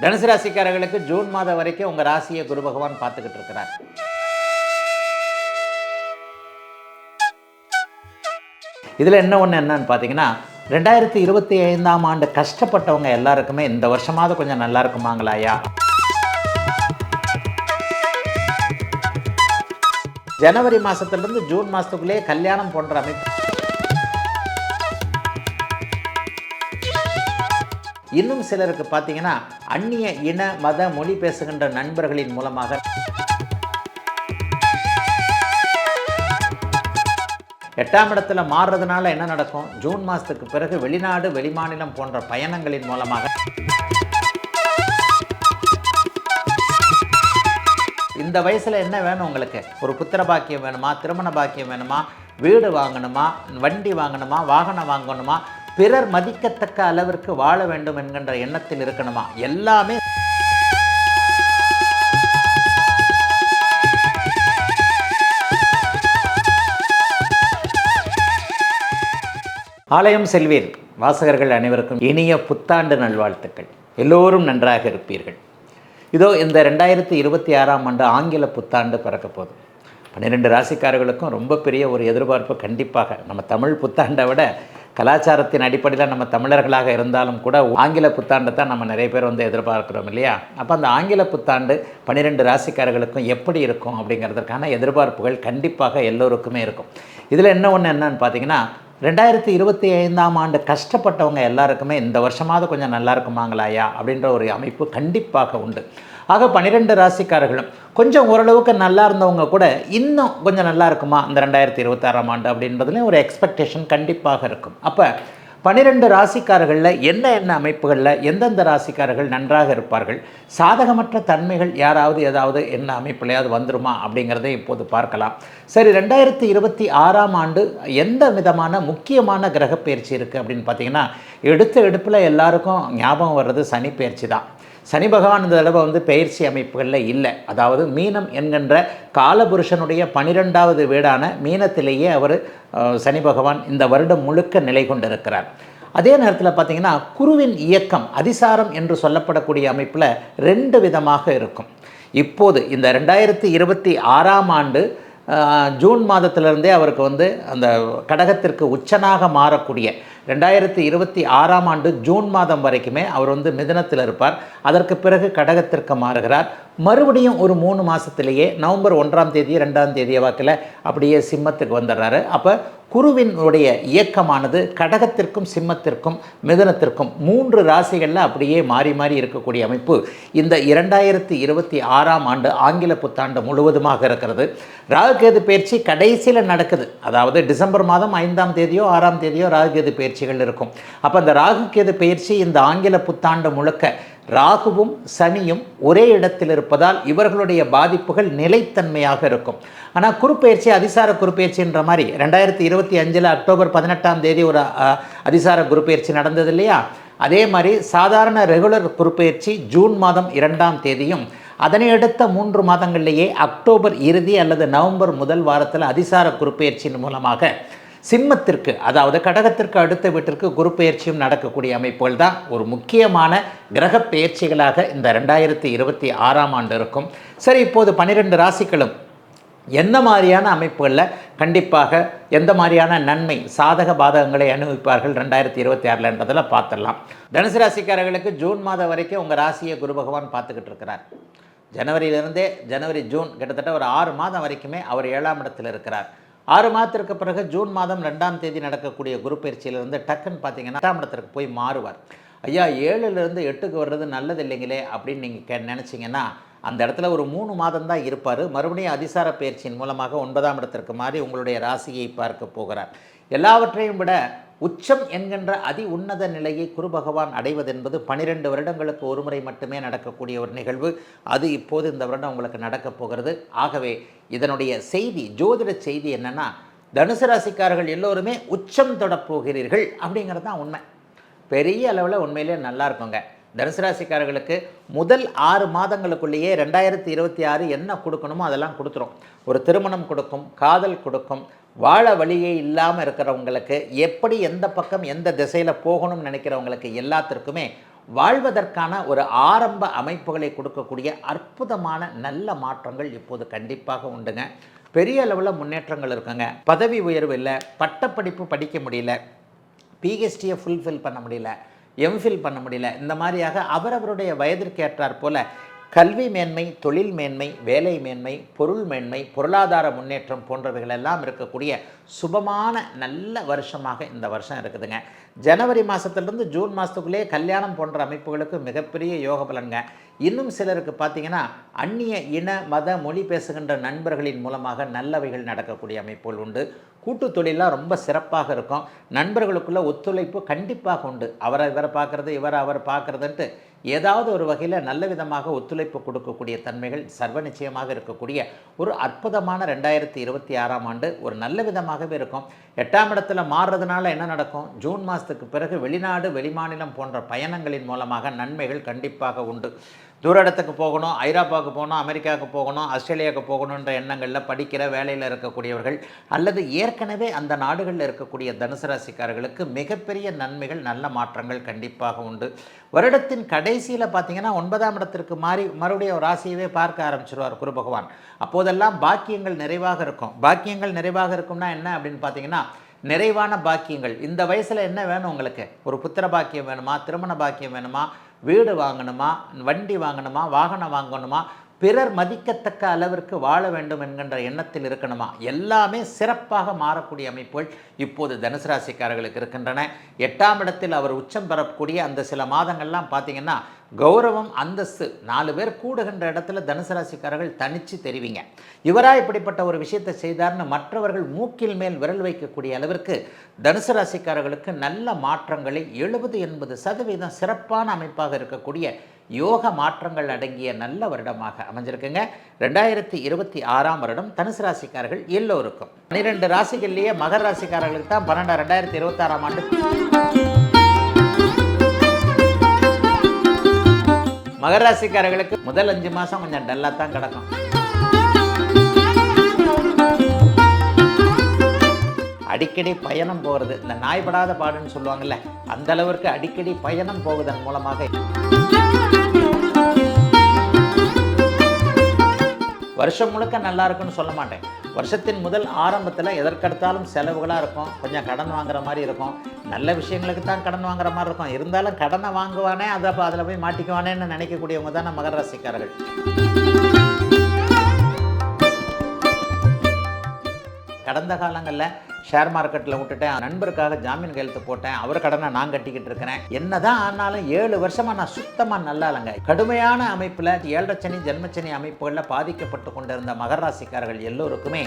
தனுசு ராசிக்காரர்களுக்கு ஜூன் மாதம் வரைக்கும் உங்கள் ராசியை குரு பகவான் பார்த்துக்கிட்டு இருக்கிறார். இதில் என்ன ஒன்று என்னன்னு பார்த்தீங்கன்னா ரெண்டாயிரத்தி இருபத்தி ஐந்தாம் ஆண்டு கஷ்டப்பட்டவங்க எல்லாருக்குமே இந்த வருஷமாவது கொஞ்சம் நல்லா இருக்குமாங்களாயா ஜனவரி மாதத்துலேருந்து ஜூன் மாதத்துக்குள்ளேயே கல்யாணம் போன்ற அமைப்பு இன்னும் சிலருக்கு பார்த்தீங்கன்னா அந்நிய இன மத மொழி பேசுகின்ற நண்பர்களின் மூலமாக. எட்டாம் இடத்துல மாறுறதுனால என்ன நடக்கும்? ஜூன் மாதத்துக்கு பிறகு வெளிநாடு வெளிமாநிலம் போன்ற பயணங்களின் மூலமாக. இந்த வயசில் என்ன வேணும் உங்களுக்கு? ஒரு புத்திர பாக்கியம் வேணுமா? திருமண பாக்கியம் வேணுமா? வீடு வாங்கணுமா? வண்டி வாங்கணுமா? வாகனம் வாங்கணுமா? பிறர் மதிக்கத்தக்க அளவிற்கு வாழ வேண்டும் என்கின்ற எண்ணத்தில் இருக்கணுமா? எல்லாமே ஆலயம் செல்வீர் வாசகர்கள் அனைவருக்கும் இனிய புத்தாண்டு நல்வாழ்த்துக்கள். எல்லோரும் நன்றாக இருப்பீர்கள். இதோ இந்த ரெண்டாயிரத்தி இருபத்தி ஆறாம் ஆண்டு ஆங்கில புத்தாண்டு பிறக்க போகுது. பன்னிரெண்டு ராசிக்காரர்களுக்கும் ரொம்ப பெரிய ஒரு எதிர்பார்ப்பு. கண்டிப்பாக நம்ம தமிழ் புத்தாண்டை விட கலாச்சாரத்தின் அடிப்படையில் நம்ம தமிழர்களாக இருந்தாலும் கூட ஆங்கில புத்தாண்டை தான் நம்ம நிறைய பேர் வந்து எதிர்பார்க்குறோம் இல்லையா? அப்போ அந்த ஆங்கில புத்தாண்டு பன்னிரெண்டு ராசிக்காரர்களுக்கும் எப்படி இருக்கும் அப்படிங்கிறதுக்கான எதிர்பார்ப்புகள் கண்டிப்பாக எல்லோருக்குமே இருக்கும். இதில் என்ன ஒன்று என்னன்னு பார்த்தீங்கன்னா ரெண்டாயிரத்தி இருபத்தி ஐந்தாம் ஆண்டு கஷ்டப்பட்டவங்க எல்லாருக்குமே இந்த வருஷமாவது கொஞ்சம் நல்லா இருக்குமாங்களாயா அப்படின்ற ஒரு அமைப்பு கண்டிப்பாக உண்டு. ஆக பன்னிரெண்டு ராசிக்காரர்களும் கொஞ்சம் ஓரளவுக்கு நல்லா இருந்தவங்க கூட இன்னும் கொஞ்சம் நல்லா இருக்குமா இந்த ரெண்டாயிரத்தி இருபத்தாறாம் ஆண்டு அப்படின்றதுலேயும் ஒரு எக்ஸ்பெக்டேஷன் கண்டிப்பாக இருக்கும். அப்போ பன்னிரெண்டு ராசிக்காரர்களில் என்ன என்ன அமைப்புகளில் எந்தெந்த ராசிக்காரர்கள் நன்றாக இருப்பார்கள்? சாதகமற்ற தன்மைகள் யாராவது ஏதாவது என்ன அமைப்புலையாவது வந்துருமா அப்படிங்கிறத இப்போது பார்க்கலாம். சரி ரெண்டாயிரத்தி இருபத்தி ஆறாம் ஆண்டு எந்த விதமான முக்கியமான கிரக பயிற்சி இருக்குது அப்படின்னு பார்த்தீங்கன்னா எடுத்த எடுப்பில் எல்லாருக்கும் ஞாபகம் வர்றது சனி பயிற்சி தான். சனி பகவான் இந்த தடவை வந்து பயிற்சி அமைப்புகளில் இல்லை. அதாவது மீனம் என்கின்ற காலபுருஷனுடைய பனிரெண்டாவது வீடான மீனத்திலேயே அவர் சனி பகவான் இந்த வருடம் முழுக்க நிலை கொண்டிருக்கிறார். அதே நேரத்தில் பார்த்தீங்கன்னா குருவின் இயக்கம் அதிசாரம் என்று சொல்லப்படக்கூடிய அமைப்பில் ரெண்டு விதமாக இருக்கும். இப்போது இந்த ரெண்டாயிரத்தி இருபத்தி ஆறாம் ஆண்டு ஜூன் மாதத்திலிருந்தே அவருக்கு வந்து அந்த கடகத்திற்கு உச்சனாக மாறக்கூடிய ரெண்டாயிரத்தி இருபத்தி ஆறாம் ஆண்டு ஜூன் மாதம் வரைக்குமே அவர் வந்து மிதனத்தில் இருப்பார். அதற்கு பிறகு கடகத்திற்கு மாறுகிறார். மறுபடியும் ஒரு மூணு மாதத்திலேயே நவம்பர் ஒன்றாம் தேதி ரெண்டாம் தேதி வாக்கில் அப்படியே சிம்மத்துக்கு வந்துடுறாரு. அப்போ குருவினுடைய இயக்கமானது கடகத்திற்கும் சிம்மத்திற்கும் மிதனத்திற்கும் மூன்று ராசிகளில் அப்படியே மாறி மாறி இருக்கக்கூடிய அமைப்பு. இந்த இரண்டாயிரத்தி இருபத்தி ஆறாம் ஆண்டு ஆங்கில புத்தாண்டு முழுவதுமாக இருக்கிறது. ராகுகேது பயிற்சி கடைசியில் நடக்குது. அதாவது டிசம்பர் மாதம் ஐந்தாம் தேதியோ ஆறாம் தேதியோ ராகுகேது பயிற்சிகள் இருக்கும். அப்போ அந்த ராகுகேது பயிற்சி இந்த ஆங்கில புத்தாண்டு முழுக்க ராகுவும் சனியும் ஒரே இடத்தில் இருப்பதால் இவர்களுடைய பாதிப்புகள் நிலைத்தன்மையாக இருக்கும். ஆனால் குறுப்பெயர்ச்சி அதிசார குறுப்பெயர்ச்சின்ற மாதிரி ரெண்டாயிரத்தி இருபத்தி அஞ்சில் அக்டோபர் பதினெட்டாம் தேதி ஒரு அதிசார குறுப்பெயர்ச்சி நடந்தது இல்லையா? அதே மாதிரி சாதாரண ரெகுலர் குறுப்பெயர்ச்சி ஜூன் மாதம் இரண்டாம் தேதியும் அதனை அடுத்த மூன்று மாதங்களிலேயே அக்டோபர் இறுதி அல்லது நவம்பர் முதல் வாரத்தில் அதிசார குறுப்பெயர்ச்சியின் மூலமாக சிம்மத்திற்கு அதாவது கடகத்திற்கு அடுத்த வீட்டிற்கு குரு பெயர்ச்சியும் நடக்கக்கூடிய அமைப்புகள் தான் ஒரு முக்கியமான கிரக பெயர்ச்சிகளாக இந்த ரெண்டாயிரத்தி இருபத்தி ஆறாம் ஆண்டு இருக்கும். சரி இப்போது பன்னிரெண்டு ராசிகளும் எந்த மாதிரியான அமைப்புகளில் கண்டிப்பாக எந்த மாதிரியான நன்மை சாதக பாதகங்களை அனுபவிப்பார்கள் ரெண்டாயிரத்தி இருபத்தி ஆறில்ன்றதில் பார்த்துடலாம். தனுசு ராசிக்காரர்களுக்கு ஜூன் மாதம் வரைக்கும் உங்கள் ராசியை குரு பகவான் பார்த்துக்கிட்டு இருக்கிறார். ஜனவரியிலிருந்தே ஜனவரி ஜூன் கிட்டத்தட்ட ஒரு ஆறு மாதம் வரைக்குமே அவர் ஏழாம் இடத்தில் இருக்கிறார். ஆறு மாதத்திற்கு பிறகு ஜூன் மாதம் ரெண்டாம் தேதி நடக்கக்கூடிய குரு பயிற்சியிலிருந்து டக்குன்னு பார்த்தீங்கன்னா எட்டாம் இடத்திற்கு போய் மாறுவார். ஐயா ஏழுலேருந்து எட்டுக்கு வர்றது நல்லது இல்லைங்களே அப்படின்னு நீங்கள் கே நினச்சிங்கன்னா அந்த இடத்துல ஒரு மூணு மாதம் தான் இருப்பார். மறுபடியும் அதிசார பயிற்சியின் மூலமாக ஒன்பதாம் இடத்திற்கு மாறி உங்களுடைய ராசியை பார்க்க போகிறார். எல்லாவற்றையும் விட உச்சம் என்கின்ற அதி உன்னத நிலையை குரு பகவான் அடைவதென்பது பனிரெண்டு வருடங்களுக்கு ஒருமுறை மட்டுமே நடக்கக்கூடிய ஒரு நிகழ்வு. அது இப்போது இந்த வருடம் உங்களுக்கு நடக்கப் போகிறது. ஆகவே இதனுடைய செய்தி ஜோதிட செய்தி என்னென்னா தனுசு ராசிக்காரர்கள் எல்லோருமே உச்சம் தொடப்போகிறீர்கள் அப்படிங்கிறது தான் உண்மை. பெரிய அளவில் உண்மையிலே நல்லா இருக்குங்க. தனுசு ராசிக்காரர்களுக்கு முதல் ஆறு மாதங்களுக்குள்ளேயே ரெண்டாயிரத்தி இருபத்தி ஆறு என்ன கொடுக்கணுமோ அதெல்லாம் கொடுத்துரும். ஒரு திருமணம் கொடுக்கும் காதல் கொடுக்கும் வாழ வழியே இல்லாமல் இருக்கிறவங்களுக்கு எப்படி எந்த பக்கம் எந்த திசையில் போகணும்னு நினைக்கிறவங்களுக்கு எல்லாத்திற்குமே வாழ்வதற்கான ஒரு ஆரம்ப அமைப்புகளை கொடுக்கக்கூடிய அற்புதமான நல்ல மாற்றங்கள் இப்போது கண்டிப்பாக உண்டுங்க. பெரிய அளவில் முன்னேற்றங்கள் இருக்குங்க. பதவி உயர்வு இல்லை பட்டப்படிப்பு படிக்க முடியல பிஹெச்டியை ஃபுல்ஃபில் பண்ண முடியல எம்ஃபில் பண்ண முடியல. இந்த மாதிரியாக அவரவருடைய வயதிற்கேற்றாற் போல கல்வி மேன்மை தொழில் மேன்மை வேலை மேன்மை பொருள் மேன்மை பொருளாதார முன்னேற்றம் போன்றவைகள் எல்லாம் இருக்கக்கூடிய சுபமான நல்ல வருஷமாக இந்த வருஷம் இருக்குதுங்க. ஜனவரி மாதத்துலேருந்து ஜூன் மாதத்துக்குள்ளேயே கல்யாணம் போன்ற அமைப்புகளுக்கு மிகப்பெரிய யோக பலன்ங்க. இன்னும் சிலருக்கு பார்த்தீங்கன்னா அந்நிய இன மத மொழி பேசுகின்ற நண்பர்களின் மூலமாக நல்லவைகள் நடக்கக்கூடிய அமைப்புகள் உண்டு. கூட்டு தொழிலாக ரொம்ப சிறப்பாக இருக்கும். நண்பர்களுக்குள்ள ஒத்துழைப்பு கண்டிப்பாக உண்டு. அவரை இவரை பார்க்குறது இவரை அவர் பார்க்குறதுன்ட்டு ஏதாவது ஒரு வகையில் நல்ல விதமாக ஒத்துழைப்பு கொடுக்கக்கூடிய தன்மைகள் சர்வ நிச்சயமாக இருக்கக்கூடிய ஒரு அற்புதமான ரெண்டாயிரத்தி இருபத்தி ஆறாம் ஆண்டு ஒரு நல்ல விதமாகவே இருக்கும். எட்டாம் இடத்துல மாறுறதுனால என்ன நடக்கும்? ஜூன் மாதத்துக்கு பிறகு வெளிநாடு வெளிமாநிலம் போன்ற பயணங்களின் மூலமாக நன்மைகள் கண்டிப்பாக உண்டு. தூர இடத்துக்கு போகணும் ஐரோப்பாவுக்கு போகணும் அமெரிக்காவுக்கு போகணும் ஆஸ்திரேலியாவுக்கு போகணுன்ற எண்ணங்களில் படிக்கிற வேலையில் இருக்கக்கூடியவர்கள் அல்லது ஏற்கனவே அந்த நாடுகளில் இருக்கக்கூடிய தனுசு ராசிக்காரர்களுக்கு மிகப்பெரிய நன்மைகள் நல்ல மாற்றங்கள் கண்டிப்பாக உண்டு. வருடத்தின் கடைசியில் பார்த்தீங்கன்னா ஒன்பதாம் இடத்திற்கு மாறி மறுபடியும் ராசியவே பார்க்க ஆரம்பிச்சிருவார் குரு பகவான். அப்போதெல்லாம் பாக்கியங்கள் நிறைவாக இருக்கும். பாக்கியங்கள் நிறைவாக இருக்கும்னா என்ன அப்படின்னு பார்த்தீங்கன்னா நிறைவான பாக்கியங்கள். இந்த வயசில் என்ன வேணும் உங்களுக்கு? ஒரு புத்திர பாக்கியம் வேணுமா? திருமண பாக்கியம் வேணுமா? வீடு வாங்கணுமா? வண்டி வாங்கணுமா? வாகனம் வாங்கணுமா? பிறர் மதிக்கத்தக்க அளவிற்கு வாழ வேண்டும் என்கின்ற எண்ணத்தில் இருக்கணுமா? எல்லாமே சிறப்பாக மாறக்கூடிய அமைப்புகள் இப்போது தனுசு ராசிக்காரர்களுக்கு இருக்கின்றன. எட்டாம் இடத்தில் அவர் உச்சம் பெறக்கூடிய அந்த சில மாதங்கள்லாம் பார்த்தீங்கன்னா கௌரவம் அந்தஸ்து நாலு பேர் கூடுகின்ற இடத்துல தனுசு ராசிக்காரர்கள் தனிச்சு தெரிவிங்க. இவரா இப்படிப்பட்ட ஒரு விஷயத்தை செய்தார்னு மற்றவர்கள் மூக்கில் மேல் விரல் வைக்கக்கூடிய அளவிற்கு தனுசு ராசிக்காரர்களுக்கு நல்ல மாற்றங்களை எழுபது எண்பது சதவீதம் சிறப்பான அமைப்பாக இருக்கக்கூடிய யோக மாற்றங்கள் அடங்கிய நல்ல வருடமாக அமைஞ்சிருக்குங்க. ரெண்டாயிரத்தி இருபத்தி ஆறாம் வருடம் தனுசு ராசிக்காரர்கள் எல்லோருக்கும். பன்னிரெண்டு ராசிகள்லேயே மகர ராசிக்காரர்களுக்கு தான் பன்னெண்டு ரெண்டாயிரத்தி இருபத்தாறாம் ஆண்டு. மகர ராசிக்காரர்களுக்கு முதல் அஞ்சு மாதம் கொஞ்சம் டல்லாக தான் கிடக்கும். அடிக்கடி பயணம் போகிறது இந்த நாய்படாத பாடுன்னு சொல்லுவாங்கல்ல அந்த அளவிற்கு அடிக்கடி பயணம் போவதன் மூலமாக வருஷம் முழுக்க நல்லா இருக்குன்னு சொல்ல மாட்டேன். வருஷத்தின் முதல் ஆரம்பத்தில் எதற்கெடுத்தாலும் செலவுகளாக இருக்கும். கொஞ்சம் கடன் வாங்குற மாதிரி இருக்கும். நல்ல விஷயங்களுக்கு தான் கடன் வாங்குற மாதிரி இருக்கும். இருந்தாலும் கடனை வாங்குவானே அதை அப்போ அதில் போய் மாட்டிக்குவானேன்னு நினைக்கக்கூடியவங்க தான் மகர ராசிக்காரர்கள். கடந்த காலங்களில் ஷேர் மார்க்கெட்டில் விட்டுட்டேன் நண்பருக்காக ஜாமீன் கையெழுத்து போட்டேன் அவர் கடனை நான் கட்டிக்கிட்டு இருக்கிறேன். என்னதான் ஆனாலும் ஏழு வருஷமாக நான் சுத்தமாக நல்லா இல்லைங்க. கடுமையான அமைப்பில் ஏழரை சனி ஜென்மச்சனி அமைப்புகளில் பாதிக்கப்பட்டு கொண்டிருந்த மகராசிக்காரர்கள் எல்லோருக்குமே